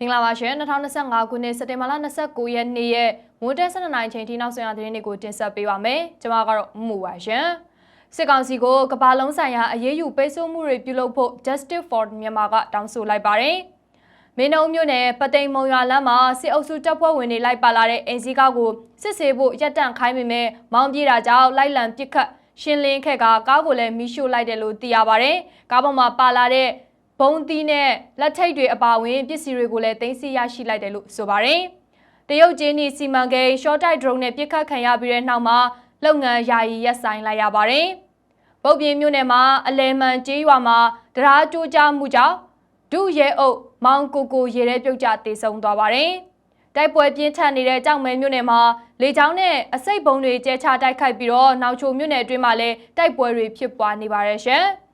မင်္ဂလာပါရှင်2025ခုနှစ်စက်တင်ဘာလ29ရက်နေ့ရဲ့မိုးတက်12နိုင်ချိန်ထိနောက်ဆုံးရသတင်းတွေကိုတင်ဆက်ပေးပါမယ်ကျွန်မကတော့မမှုပါရှင်စစ်ကောင်စီကိုကမ္ဘာလုံးဆိုင်ရာအရေးယူပိတ်ဆို့မှုတွေပြုလုပ်ဖို့ Justice for Myanmar ကတောင်းဆိုလိုက်ပါတယ်မင်းနှုံမြို့နယ်ပသိမ်မုံရွာလမ်းမှာစစ်အုပ်စုတပ်ဖွဲ့ဝင်တွေလိုက်ပါလာတဲ့အင်စီကားကိုစစ်ဆေးဖို့ရက်တန့်ခိုင်းပေမဲ့မောင်းပြေးတာကြောင့်လိုက်လံပစ်ခတ်ရှင်းလင်းခဲ့ကကားကိုလည်းမိရှို့လိုက်တယ်လို့သိရပါတယ်ကားပေါ်မှာပါလာတဲ့ ဘုံသီးနဲ့လက်ထိတ်တွေအပါအဝင်ပစ္စည်းတွေကိုလည်းသိမ်းဆည်းရရှိလိုက်တယ်လို့ဆိုပါတယ်။တရုတ်ကျင်းနီစီမံကိန်း short type drone နဲ့ပစ်ခတ်ခံရပြီးတဲ့နောက်မှာလုပ်ငန်းယာယီရပ်ဆိုင်းလိုက်ရပါတယ်။ပုတ်ပြင်းမြို့နယ်မှာအလဲမှန်ကျေးရွာမှာတရားကြိုးကြားမှုကြောင့်ဒုရဲအုပ်မောင်ကိုကိုရေထဲပြုတ်ကျတေဆုံးသွားပါတယ်။တိုက်ပွဲပြင်းထန်နေတဲ့ကြောက်မဲမြို့နယ်မှာလေကြောင်းနဲ့အစိတ်ဘုံတွေကျဲချတိုက်ခိုက်ပြီးတော့နောက်ချိုမြို့နယ်အတွင်းမှာလည်းတိုက်ပွဲတွေဖြစ်ပွားနေပါတယ်ရှင်။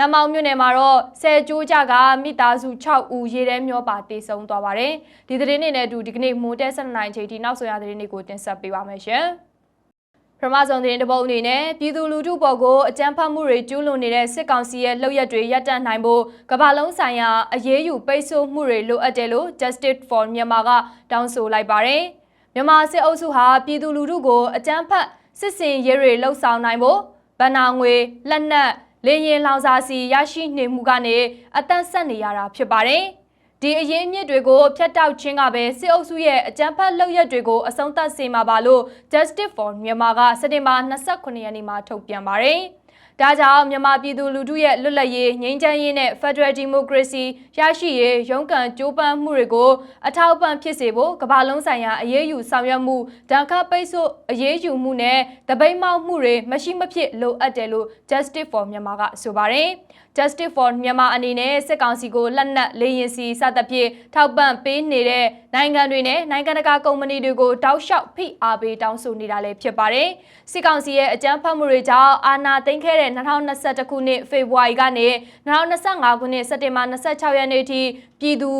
နမောင်မြို့နယ်မှာတော့ဆယ်ကျိုးကြကမိသားစု6ဦးရေထဲမျောပါတေဆုံးသွားပါတယ်။ဒီသတင်းတွေနဲ့အတူဒီကနေ့မိုးတဲ7နိုင်ချိန်ထိနောက်ဆုံးရသတင်းတွေကိုတင်ဆက်ပေးပါမယ်ရှင်။ပထမဆုံးသတင်းတစ်ပုဒ်အနေနဲ့ပြည်သူလူထုပေါ်ကိုအကြမ်းဖက်မှုတွေကျူးလွန်နေတဲ့စစ်ကောင်စီရဲ့လှုပ်ရက်တွေရပ်တန့်နိုင်ဖို့ကမ္ဘာလုံးဆိုင်ရာအရေးယူပိတ်ဆို့မှုတွေလိုအပ်တယ်လို့ Justice for Myanmar ကတောင်းဆိုလိုက်ပါတယ်။မြန်မာစစ်အုပ်စုဟာပြည်သူလူထုကိုအကြမ်းဖက်စစ်စင်ရေးတွေလှုပ်ဆောင်နိုင်ဖို့ဗဏ္ဍာငွေလက်နက် လေရင်လောင်စာစီရရှိနေမှုကနေအသက်ဆက်နေရတာဖြစ်ပါတယ်။ဒီအရေးအမြစ်တွေကိုဖျက်တောက်ခြင်းကပဲစစ်အုပ်စုရဲ့အကြမ်းဖက်လုပ်ရက်တွေကိုအဆုံးသတ်စေမှာပါလို့ Justice for Myanmar ကစက်တင်ဘာ29ရက်နေ့မှာထုတ်ပြန်ပါတယ်။ ဒါကြောင့်မြန်မာပြည်သူလူထုရဲ့လွတ်လပ်ရေးငြိမ်းချမ်းရေးနဲ့ Federal Democracy ရရှိရေးရုန်းကန်ကြိုးပမ်းမှုတွေကိုအထောက်အပံ့ဖြစ်စေဖို့ကမ္ဘာလုံးဆိုင်ရာအရေးယူဆောင်ရွက်မှုဒဏ်ခတ်ပိတ်ဆို့အရေးယူမှုနဲ့တပိတ်မောက်မှုတွေမရှိမဖြစ်လိုအပ်တယ်လို့ Justice for Myanmar ကဆိုပါတယ်။ Justice for Myanmar အနေနဲ့စစ်ကောင်စီကိုလက်နက်လေရင်စီစသဖြင့်ထောက်ပံ့ပေးနေတဲ့နိုင်ငံတွေနဲ့နိုင်ငံတကာကုမ္ပဏီတွေကိုတောက်လျှောက်ဖိအားပေးတောင်းဆိုနေတာလည်းဖြစ်ပါတယ်။စစ်ကောင်စီရဲ့အကြမ်းဖက်မှုတွေကြောင့်အာဏာသိမ်းခဲ့တဲ့2021ခုနှစ်ဖေဖော်ဝါရီကနေ2025ခုနှစ်စက်တင်ဘာ26ရက်နေ့ထိပြည်သူ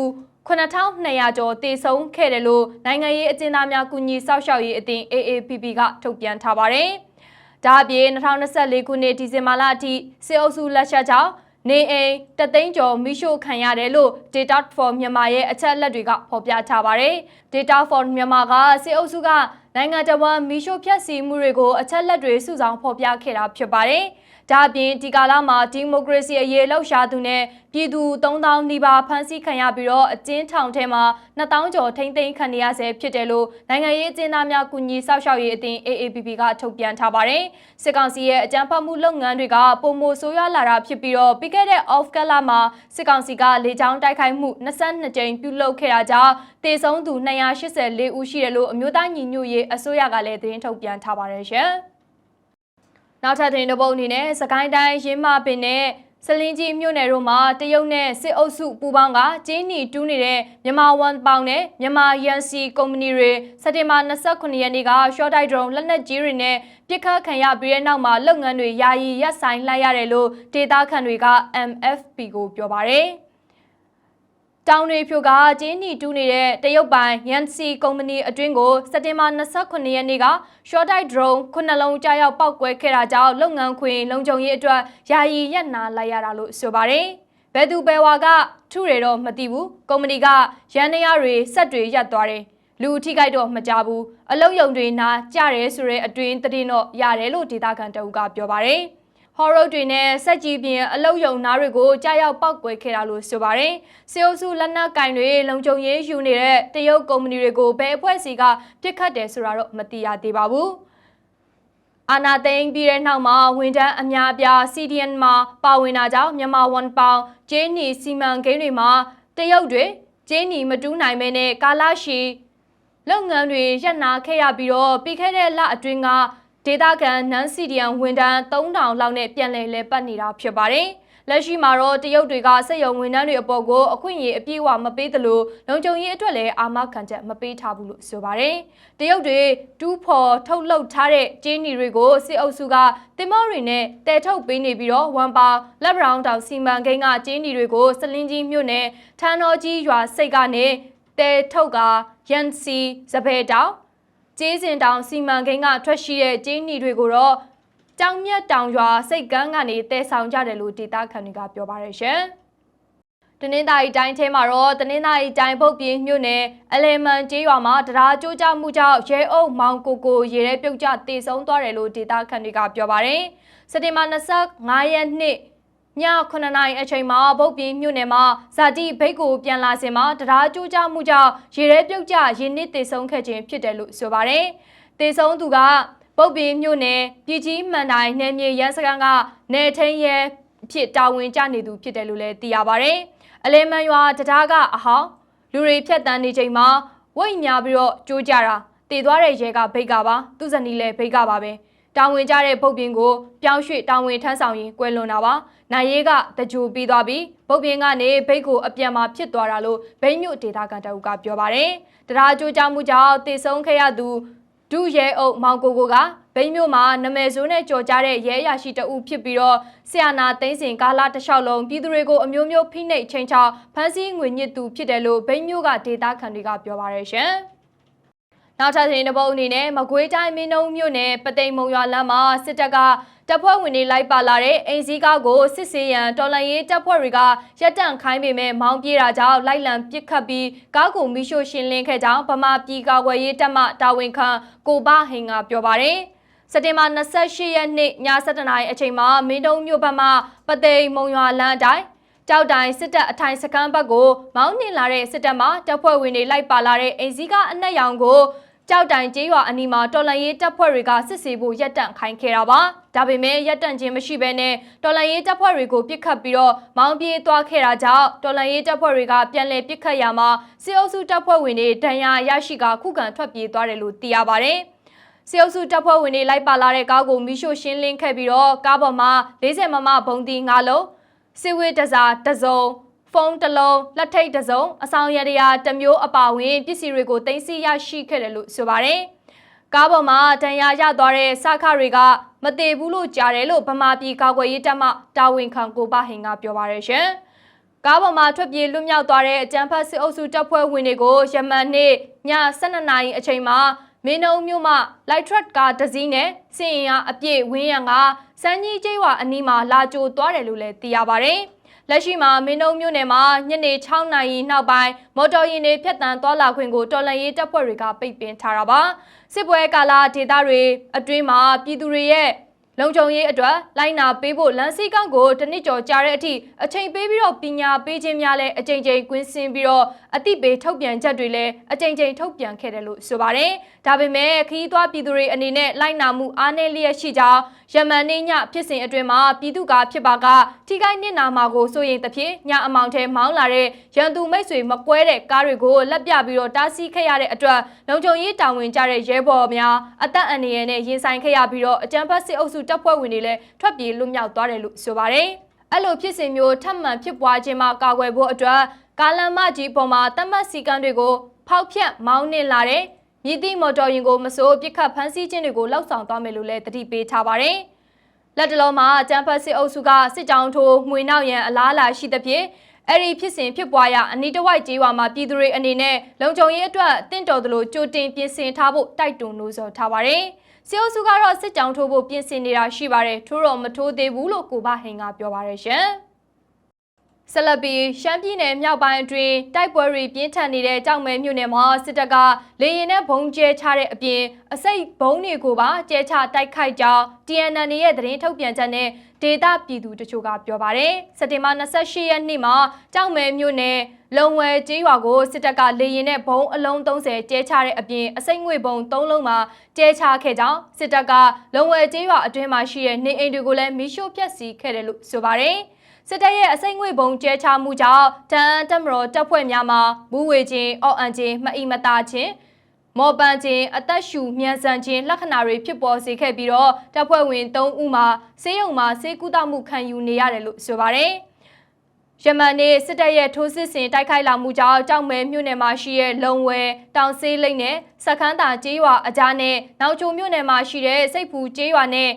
9200ကျော်တေဆုံးခဲ့တယ်လို့နိုင်ငံရေးအကျဉ်းသားများကူညီစောင့်ရှောက်ရေးအသင်း AAPP ကထုတ်ပြန်ထားပါတယ်။ဒါအပြင်2024ခုနှစ်ဒီဇင်ဘာလအထိစစ်အုပ်စုလက်ချက်ကြောင့် နေအိမ်တသိန်းကျော်မိရှို့ခံရတယ်လို့ Data for Myanmar ရဲ့အချက်အလက်တွေကဖော်ပြထားပါတယ်။ Data for Myanmar ကစစ်အုပ်စုကနိုင်ငံတော်ဝန်မိရှို့ဖျက်ဆီးမှုတွေကိုအချက်လက်တွေစုဆောင်းဖော်ပြခဲ့တာဖြစ်ပါတယ်။ ဒါအပြင်ဒီကာလမှာဒီမိုကရေစီအရေးလှုပ်ရှားသူနဲ့ပြည်သူ3000နီးပါးဖမ်းဆီးခံရပြီးတော့အကျဉ်းထောင်ထဲမှာ2000ကျော်ထိမ့်သိမ်းခံရဆဲဖြစ်တယ်လို့နိုင်ငံရေးအကျဉ်းသားများကူညီစောင့်ရှောက်ရေးအသင်း AAPP ကထုတ်ပြန်ထားပါတယ်။စစ်ကောင်စီရဲ့အကြမ်းဖက်မှုလုပ်ငန်းတွေကပုံမိုဆိုးရွားလာတာဖြစ်ပြီးတော့ပြီးခဲ့တဲ့ off ကလာမှာစစ်ကောင်စီကလေကြောင်းတိုက်ခိုက်မှု22ကြိမ်ပြုလုပ်ခဲ့တာကြောင့်တေဆုံးသူ284ဦးရှိတယ်လို့အမျိုးသားညီညွတ်ရေးအစိုးရကလည်းသတင်းထုတ်ပြန်ထားပါတယ်ရှင်။ နောက်ထပ်သတင်းတစ်ပုဒ်အနေနဲ့စကိုင်းတိုင်းရင်းမပင်နဲ့စလင်းကြီးမြို့နယ်တို့မှာတရုတ်နဲ့စစ်အုပ်စုပူးပေါင်းကကျင်းနီတူးနေတဲ့မြန်မာဝန်ပေါင်နဲ့မြန်မာရန်စီကုမ္ပဏီတွေစက်တင်ဘာ29ရက်နေ့က short type drone လက်နက်ကြီးတွေနဲ့ပြစ်ခတ်ခံရပြီးတဲ့နောက်မှာလုပ်ငန်းတွေယာယီရပ်ဆိုင်းလိုက်ရတယ်လို့ဒေတာခန်တွေက MFP ကိုပြောပါတယ်။ တောင်တွေဖြိုကကျင်းနီတူးနေတဲ့တရုတ်ပိုင်ယန်စီကုမ္ပဏီအတွင်းကိုစက်တင်ဘာ29ရက်နေ့က short type drone ခုနှလုံးကြားရောက်ပောက်ကွဲခဲ့တာကြောင့်လုပ်ငန်းခွင်လုံခြုံရေးအတွက်ယာယီရပ်နာလိုက်ရတာလို့ဆိုပါတယ်။ဘယ်သူဘယ်ဝါကထုရတော့မသိဘူး။ကုမ္ပဏီကရန်နေရတွေစက်တွေရပ်သွားတယ်။လူအထိကြိုက်တော့မကြဘူး။အလုတ်ယုံတွေနာကြတယ်ဆိုတဲ့အတွင်းသတင်းတော့ရတယ်လို့ဒေတာကန်တအုပ်ကပြောပါတယ်။ ဟော်ရုတ်တွေနဲ့စက်ကြီးပြင်အလုတ်ယုံနားတွေကိုကြားရောက်ပောက်ကွဲခဲ့တာလို့ဆိုပါတယ်။စီအိုစုလက်နက်ကင်တွေလုံခြုံရေးယူနေတဲ့တရုတ်ကုမ္ပဏီတွေကိုဘယ်အဖွဲ့အစည်းကပြစ်ခတ်တယ်ဆိုတာတော့မသိရသေးပါဘူး။အာနာသိန်းပြီးတဲ့နောက်မှာဝန်ထမ်းအများအပြား CDN မှာပါဝင်တာကြောင့်မြန်မာဝန်ပေါင်ဂျင်းနီစီမံကိန်းတွေမှာတရုတ်တွေဂျင်းနီမတူးနိုင်မဲနဲ့ကာလာရှီလုပ်ငန်းတွေရပ်နာခဲ့ရပြီးတော့ပြီးခဲ့တဲ့လအတွင်းက ဒေတာကန်နန်စီဒီယန်ဝန်ထမ်း3000လောက်နဲ့ပြန်လည်လဲပတ်နေတာဖြစ်ပါတယ်။လက်ရှိမှာတော့တရုတ်တွေကစက်ရုံဝန်ထမ်းတွေအပေါ်ကိုအခွင့်အရေးအပြည့်အဝမပေးသလိုလုံခြုံရေးအတွက်လည်းအာမခံချက်မပေးထားဘူးလို့ဆိုပါတယ်။တရုတ်တွေတူးဖော်ထုတ်လုပ်ထားတဲ့ကျင်းနီတွေကိုစစ်အုပ်စုကတင်မောတွေနဲ့တဲထုတ်ပေးနေပြီးတော့ဝမ်ပါလက်ဘရောင်းတောင်စီမံကိန်းကကျင်းနီတွေကိုစလင်းကြီးမြို့နယ်ထန်းတော်ကြီးရွာစိတ်ကနေတဲထုတ်ကရန်စီစပယ်တောင် ကျေးစင်တောင်စီမံကိန်းကထွက်ရှိတဲ့ကျေးနီတွေကိုတော့ကြောင်မြတ်တောင်ရွာစိတ်ကန်းကနေတဲဆောင်ကြတယ်လို့ဒေတာခန်တွေကပြောပါရရှင်။တနင်္သာရီတိုင်းထဲမှာတော့တနင်္သာရီတိုင်းပုတ်ပြင်းမြို့နယ်အလဲမန်ကျေးရွာမှာတရားကြိုးကြမှုကြောင့်ရဲအုပ်မောင်ကိုကိုရေထဲပြုတ်ကျတေဆုံးသွားတယ်လို့ဒေသခံတွေကပြောပါတယ်။စက်တင်ဘာ25ရက်နေ့ ည9နာရီအချိန်မှာပုတ်ပြင်းမြို့နယ်မှာဇာတိဘိတ်ကိုပြန်လာစဉ်မှာတရားကြိုးကြမှုကြောင့်ရေထဲပြုတ်ကျရင်းနစ်တေဆုံးခဲ့ခြင်းဖြစ်တယ်လို့ဆိုပါတယ်။တေဆုံးသူကပုတ်ပြင်းမြို့နယ်ပြည်ကြီးမှန်တိုင်းနယ်မြေရန်စကန်ကနေထင်းရဲဖြစ်တာဝန်ကျနေသူဖြစ်တယ်လို့လည်းသိရပါတယ်။အလဲမန်ရွာတရားကအဟောင်းလူတွေဖြတ်တန်းနေချိန်မှာဝိတ်ညာပြီးတော့ကြိုးကြတာတည်သွားတဲ့ရဲကဘိတ်ကပါသူ့ဇနီးလည်းဘိတ်ကပါပဲ တာဝန်ကျတဲ့ပုတ်ပြင်းကိုပြောင်းရွှေ့တာဝန်ထမ်းဆောင်ရင်ကွယ်လွန်တာပါနိုင်ရဲကတကြိုပြီးသွားပြီးပုတ်ပြင်းကနေဘိတ်ကိုအပြန်မှာဖြစ်သွားတာလို့ဘိတ်မြို့ဒေသခံတအုပ်ကပြောပါတယ်တရားကြိုးကြမှုကြောင့်တည်ဆုံးခဲ့ရသူဒုရဲအုပ်မောင်ကိုကိုကဘိန်းမြို့မှာနမယ်ဆိုးနဲ့ကြော်ကြားတဲ့ရဲအရာရှိတအုပ်ဖြစ်ပြီးတော့ဆီယနာသိန်းစင်ကာလာတစ်လျှောက်လုံးပြည်သူတွေကိုအမျိုးမျိုးဖိနှိပ်ချိန်ချောက်ဖမ်းဆီးငွေညစ်သူဖြစ်တယ်လို့ဘိန်းမြို့ကဒေတာခန်တွေကပြောပါရရှင်။ နောက်ထပ်သတင်းတစ်ပုဒ်အနေနဲ့မကွေးတိုင်းမင်းနှုံမြို့နယ်ပသိမ်မုံရွာလမ်းမှာစစ်တပ်ကတပ်ဖွဲ့ဝင်တွေလိုက်ပါလာတဲ့အိမ်စည်းကားကိုစစ်စေးရန်တော်လန်ရေးတပ်ဖွဲ့တွေကရက်တန့်ခိုင်းပေမဲ့မောင်းပြေးတာကြောင့်လိုက်လံပစ်ခတ်ပြီးကားကိုမိရှို့ရှင်းလင်းခဲ့ကြောင်းဗမာပြည်ကာကွယ်ရေးတပ်မှတာဝန်ခံကိုဘဟင်ကပြောပါတယ်။စက်တင်ဘာ28ရက်နေ့ည7:00နာရီအချိန်မှာမင်းတုံမြို့ဘက်မှပသိမ်မုံရွာလမ်းအတိုင်းကြောက်တိုင်စစ်တပ်အထိုင်စခန်းဘက်ကိုမောင်းနှင်လာတဲ့စစ်တပ်မှတပ်ဖွဲ့ဝင်တွေလိုက်ပါလာတဲ့အိမ်စည်းကားအနက်ရောင်ကို ကြောက်တိုင်ကျေးရွာအနီးမှာတော်လန်ရေးတပ်ဖွဲ့တွေကစစ်ဆေးဖို့ရက်တန့်ခိုင်းခဲ့တာပါ။ဒါပေမဲ့ရက်တန့်ခြင်းမရှိဘဲနဲ့တော်လန်ရေးတပ်ဖွဲ့တွေကိုပစ်ခတ်ပြီးတော့မောင်းပြေးသွားခဲ့တာကြောင့်တော်လန်ရေးတပ်ဖွဲ့တွေကပြန်လည်ပစ်ခတ်ရမှာစစ်အုပ်စုတပ်ဖွဲ့ဝင်တွေဒဏ်ရာရရှိကခုခံထွက်ပြေးသွားတယ်လို့သိရပါတယ်။စေအုပ်စုတပ်ဖွဲ့ဝင်တွေလိုက်ပါလာတဲ့ကားကိုမိရှို့ရှင်းလင်းခဲ့ပြီးတော့ကားပေါ်မှာ40မမဘုံတီ၅လုံးစစ်ဝေးတစားတစုံ ဖုန်းတစ်လုံးလက်ထိတ်တစ်စုံအဆောင်ရရတစ်မျိုးအပါဝင်ပစ္စည်းတွေကိုတင်စီရရှိခဲ့တယ်လို့ဆိုပါတယ်။ကားပေါ်မှာတန်ရာရသွားတဲ့စခတွေကမတည်ဘူးလို့ကြားတယ်လို့ဗမာပြည်ကာကွယ်ရေးတပ်မှတာဝန်ခံကိုပါဟင်ကပြောပါရရှင်။ကားပေါ်မှာထွက်ပြေးလွတ်မြောက်သွားတဲ့အကြမ်းဖက်စစ်အုပ်စုတပ်ဖွဲ့ဝင်တွေကိုယမန်နေ့ည12နာရီအချိန်မှာမင်းနှုံမြို့မှလိုက်ထရက်ကားတစ်စီးနဲ့စင်ရင်အားအပြည့်ဝင်းရံကစန်းကြီးကျေးရွာအနီးမှာလာကြိုသွားတယ်လို့လည်းသိရပါတယ်။ လက်ရှိမှာမင်းနှုံမြို့နယ်မှာညနေ6နာရီနောက်ပိုင်းမော်တော်ယာဉ်တွေဖြတ်တန်းသွားလာခွင့်ကိုတော်လှန်ရေးတပ်ဖွဲ့တွေကပိတ်ပင်ထားတာပါ။စစ်ပွဲကာလဒေသတွေအတွင်းမှာပြည်သူတွေရဲ့ လုံခြုံရေးအတွက်လိုက်နာပေးဖို့လမ်းစီကောင်းကိုတနစ်ကျော်ကြာတဲ့အထိအချိန်ပေးပြီးတော့ပညာပေးခြင်းများလဲအချိန်ချင်းကွင်းဆင်းပြီးတော့အသိပေးထုတ်ပြန်ချက်တွေလည်းအချိန်ချင်းထုတ်ပြန်ခဲ့တယ်လို့ဆိုပါတယ်။ဒါပေမဲ့ခရီးသွားပြည်သူတွေအနေနဲ့လိုက်နာမှုအားနည်းလျက်ရှိကြောင်းယမန်နေ့ညဖြစ်စဉ်အတွင်းမှာပြည်သူကဖြစ်ပါကထိခိုက်နစ်နာမှာကိုစိုးရိမ်သဖြင့်ညအမောင်ထဲမောင်းလာတဲ့ရန်သူမိတ်ဆွေမကွဲတဲ့ကားတွေကိုလက်ပြပြီးတော့တားဆီးခဲ့ရတဲ့အတွက်လုံခြုံရေးတာဝန်ကျတဲ့ရဲဘော်များအသက်အန္တရာယ်နဲ့ရင်ဆိုင်ခဲ့ရပြီးတော့အကြမ်းဖက်စစ်အုပ်စုတပ်ဖွဲ့ဝင်တွေလည်းထွက်ပြေးလွတ်မြောက်သွားတယ်လို့ဆိုပါတယ်။အဲ့လိုဖြစ်စဉ်မျိုးထပ်မံဖြစ်ပွားခြင်းမှာကာကွယ်ဖို့အတွက်ကာလန်မကြီးပေါ်မှာတတ်မှတ်စီကံတွေကိုဖောက်ဖျက်မောင်းနှင်လာတဲ့မြစ်တိမော်တော်ယာဉ်ကိုမစိုးပစ်ခတ်ဖမ်းဆီးခြင်းတွေကိုလှောက်ဆောင်သွားမယ်လို့လည်းတတိပေးထားပါတယ်။လက်တလုံးမှာအကြမ်းဖက်စစ်အုပ်စုကစစ်ကြောင်းထိုးမှွေနောက်ရန်အလားအလာရှိသဖြင့်အဲ့ဒီဖြစ်စဉ်ဖြစ်ပွားရာအနီးတစ်ဝိုက်ကျေးရွာမှာပြည်သူတွေအနေနဲ့လုံခြုံရေးအတွက်တင့်တော်သလိုကြိုတင်ပြင်ဆင်ထားဖို့တိုက်တွန်းလို့ဆိုထားပါတယ်။ စီအိုစုကတော့စစ်ကြောင်းထိုးဖို့ပြင်ဆင်နေတာရှိပါတယ်။ထိုးတော့မထိုးသေးဘူးလို့ကိုဘဟင်ကပြောပါတယ်ရှင်။ ဆလပီရှမ်းပြည်နယ်မြောက်ပိုင်းအတွင်းတိုက်ပွဲတွေပြင်းထန်နေတဲ့ကြောက်မဲမြို့နယ်မှာစစ်တပ်ကလေရင်နဲ့ဘုံကျဲချတဲ့အပြင်အစိတ်ဘုံတွေကိုပါကျဲချတိုက်ခိုက်ကြောင်း TNN ရဲ့သတင်းထုတ်ပြန်ချက်နဲ့ဒေတာပြည်သူတချို့ကပြောပါတယ်။စက်တင်ဘာ28ရက်နေ့မှာကြောက်မဲမြို့နယ်လုံဝဲကျေးရွာကိုစစ်တပ်ကလေရင်နဲ့ဘုံအလုံး30ကျဲချတဲ့အပြင်အစိတ်ငွေဘုံ3လုံးမှာကျဲချခဲ့ကြောင်းစစ်တပ်ကလုံဝဲကျေးရွာအတွင်းမှာရှိတဲ့နေအိမ်တွေကိုလည်းမီးရှို့ဖျက်ဆီးခဲ့တယ်လို့ဆိုပါတယ်။ စစ်တပ်ရဲ့အစိမ့်ငွေဘုံကျဲချမှုကြောင့်တန်တက်မတော်တပ်ဖွဲ့များမှာဘူးဝေချင်းအော့အန်ချင်းမအီမတာချင်းမော်ပန်ချင်းအသက်ရှူမြန်ဆန်ခြင်းလက္ခဏာတွေဖြစ်ပေါ်စေခဲ့ပြီးတော့တပ်ဖွဲ့ဝင်3ဦးမှာဆေးရုံမှာဆေးကုသမှုခံယူနေရတယ်လို့ဆိုပါတယ်။ယမန်နေ့စစ်တပ်ရဲ့ထိုးစစ်ဆင်တိုက်ခိုက်လာမှုကြောင့်ကြောက်မဲမြို့နယ်မှာရှိတဲ့လုံဝဲတောင်ဆေးလိမ့်နဲ့စခန်းသာကျေးရွာအကြားနဲ့နောက်ချိုမြို့နယ်မှာရှိတဲ့စိတ်ဖူကျေးရွာနဲ့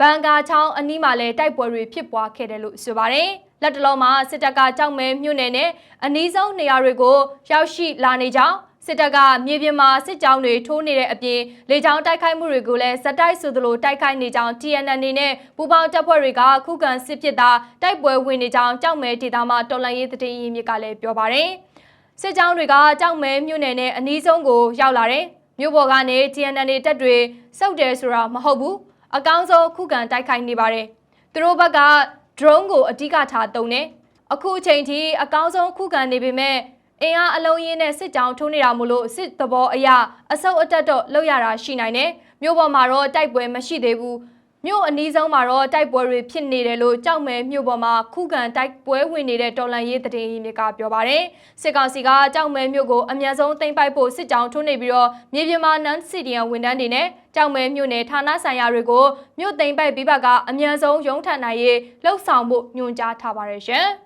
ဘန်ကာချောင်းအနီးမှာလည်းတိုက်ပွဲတွေဖြစ်ပွားခဲ့တယ်လို့ဆိုပါတယ်။လက်တလုံးမှာစစ်တပ်ကကြောက်မဲမြို့နယ်နဲ့အနီးဆုံးနေရာတွေကိုရောက်ရှိလာနေကြောင်းစစ်တပ်ကမြေပြင်မှာစစ်ကြောင်းတွေထိုးနေတဲ့အပြင်လေကြောင်းတိုက်ခိုက်မှုတွေကိုလည်းဇက်တိုက်ဆိုသလိုတိုက်ခိုက်နေကြောင်း TNN နေနဲ့ပူပေါင်းတပ်ဖွဲ့တွေကခုခံစစ်ပစ်တာတိုက်ပွဲဝင်နေကြောင်းကြောက်မဲဒေသမှာတော်လှန်ရေးသတင်းရင်းမြစ်ကလည်းပြောပါတယ်။စစ်ကြောင်းတွေကကြောက်မဲမြို့နယ်နဲ့အနီးဆုံးကိုရောက်လာတယ်။မြို့ပေါ်ကနေ TNN နေတပ်တွေစုပ်တယ်ဆိုတာမဟုတ်ဘူး။ အကောင်းဆုံးခုခံတိုက်ခိုက်နေပါတယ်။သူတို့ဘက်က drone ကိုအဓိကထားတုံတယ်။အခုအချိန်ထိအကောင်းဆုံးခုခံနေပေမဲ့အင်အားအလုံးရင်းနဲ့စစ်ကြောင်းထိုးနေတာမို့လို့စစ်သဘောအရအဆုတ်အတက်တော့လောက်ရတာရှိနိုင်တယ်။မြို့ပေါ်မှာတော့တိုက်ပွဲမရှိသေးဘူး။ မြို့အနီးဆုံးမှာတော့တိုက်ပွဲတွေဖြစ်နေတယ်လို့ကြောက်မဲမြို့ပေါ်မှာခုခံတိုက်ပွဲဝင်နေတဲ့တော်လန်ရေးတည်င်းတွေကပြောပါတယ်။စစ်ကောင်စီကကြောက်မဲမြို့ကိုအမြန်ဆုံးသိမ်းပိုက်ဖို့စစ်ကြောင်းထိုးနေပြီးတော့မြေပြင်မှာနန်းစီဒီယံဝန်ထမ်းတွေနဲ့ကြောက်မဲမြို့နယ်ဌာနဆိုင်ရာတွေကိုမြို့သိမ်းပိုက်ပြီးဘက်ကအမြန်ဆုံးရုံးထပ်နိုင်ရေးလှုပ်ဆောင်ဖို့ညွှန်ကြားထားပါတယ်ရှင်။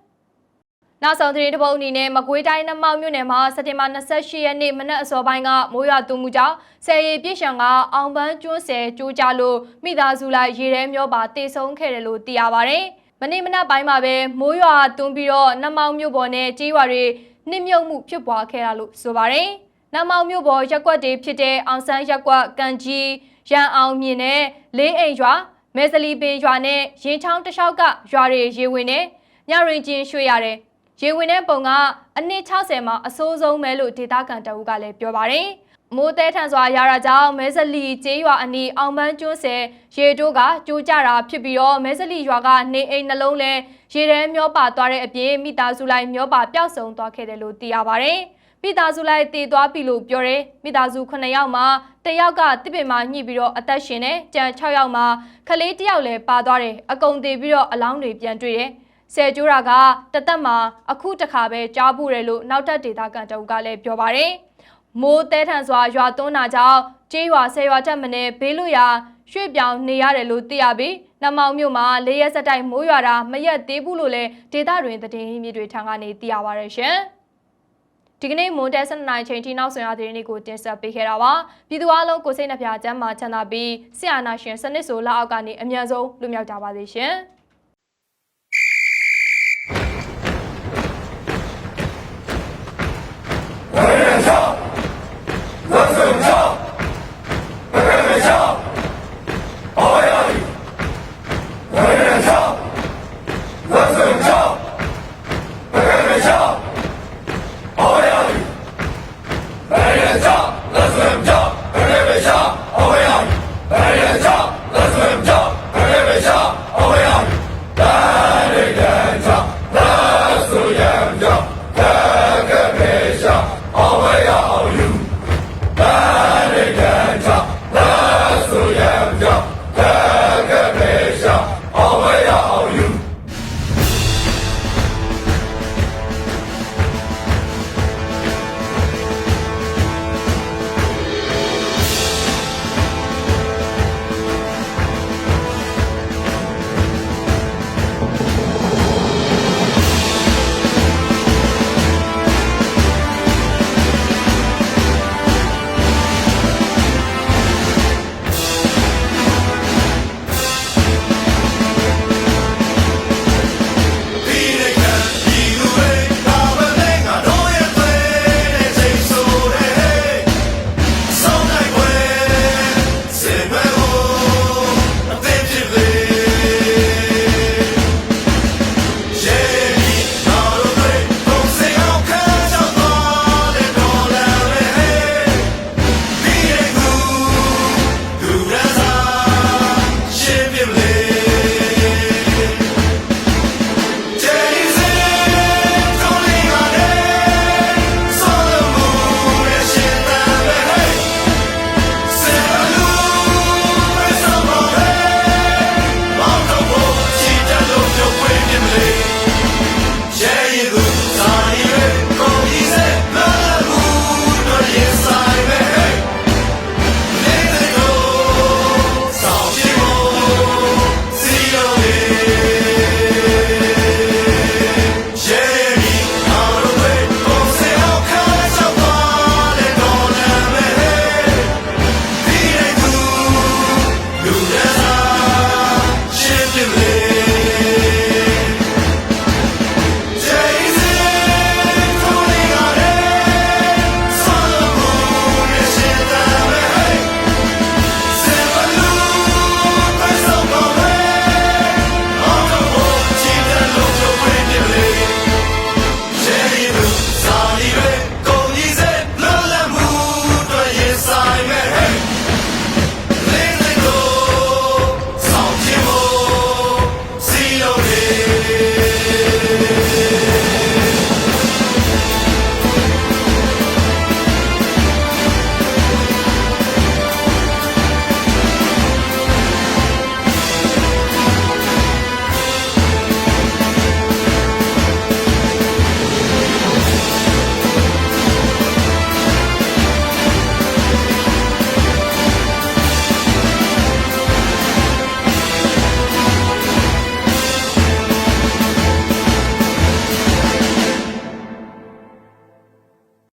နောက်ဆုံးသတင်းတစ်ပုဒ်အနေနဲ့မကွေးတိုင်းနှမောက်မြို့နယ်မှာစက်တင်ဘာ28ရက်နေ့မနက်အစောပိုင်းကမိုးရွာသွန်းမှုကြောင့်ဆယ်ရီပြည့်ရှံကအောင်ပန်းကျွန်းဆယ်ကျိုးကြလို့မိသားစုလိုက်ရေထဲမျောပါတေဆုံးခဲ့တယ်လို့သိရပါဗျ။မနေ့မနက်ပိုင်းမှာပဲမိုးရွာသွန်းပြီးတော့နှမောက်မြို့ပေါ်နဲ့ကြေးရွာတွေနှိမ့်မြုပ်မှုဖြစ်ပွားခဲ့တာလို့ဆိုပါဗျ။နှမောက်မြို့ပေါ်ရက်ကွက်တွေဖြစ်တဲ့အောင်ဆန်းရက်ကွက်ကန်ကြီးရန်အောင်မြင်နဲ့လေးအိမ်ရွာမဲစလီပင်ရွာနဲ့ရင်ချောင်းတစ်လျှောက်ကရွာတွေရေဝင်နဲ့ညရင်ချင်းရွှေ့ရတယ်။ ရေဝင်တဲ့ပုံကအနည်း60မှာအဆိုးဆုံးပဲလို့ဒေတာကန်တအုပ်ကလည်းပြောပါတယ်။မိုးတဲထန်စွာရတာကြောင့်မဲစလီကျေးရွာအနီးအောင်ပန်းကျွန်းဆယ်ရေတိုးကကြိုးကြတာဖြစ်ပြီးတော့မဲစလီရွာကနေအိမ်နှလုံးလဲရေထဲမျောပါသွားတဲ့အပြင်မိသားစုလိုက်မျောပါပျောက်ဆုံးသွားခဲ့တယ်လို့သိရပါတယ်။မိသားစုလိုက်တည်သွားပြီလို့ပြောတယ်။မိသားစု9ယောက်မှာတယောက်ကတစ်ပင်မှာညှိပြီးတော့အသက်ရှင်တယ်။ကြံ6ယောက်မှာခလေးတစ်ယောက်လည်းပါသွားတယ်။အကုန်တည်ပြီးတော့အလောင်းတွေပြန်တွေ့တယ်။ ဆယ်ကျိုးတာကတသက်မှာအခုတခါပဲကြားဖို့တယ်လို့နောက်ထပ်ဒေတာကန်တအုပ်ကလည်းပြောပါတယ်။မိုးတဲထန်စွာရွာသွန်းတာကြောင့်ကျေးရွာဆယ်ရွာတက်မနေဘေးလွရာရွှေ့ပြောင်းနေရတယ်လို့သိရပြီးနမောင်မြို့မှာလေးရက်ဆက်တိုက်မိုးရွာတာမရက်သေးဘူးလို့လည်းဒေတာတွင်သတင်းမြစ်တွေထံကနေသိရပါရရှင်။ဒီကနေ့မွန်တဲဆန်နိုင်ချိန်ထိနောက်ဆွေးနွေးသတင်းတွေကိုတင်ဆက်ပေးခဲ့တာပါပြည်သူအလုံးကိုစိတ်နှပြချမ်းမာချမ်းသာပြီးဆရာနာရှင်စနစ်ဆိုလက်အောက်ကနေအမြန်ဆုံးလွတ်မြောက်ကြပါစေရှင်။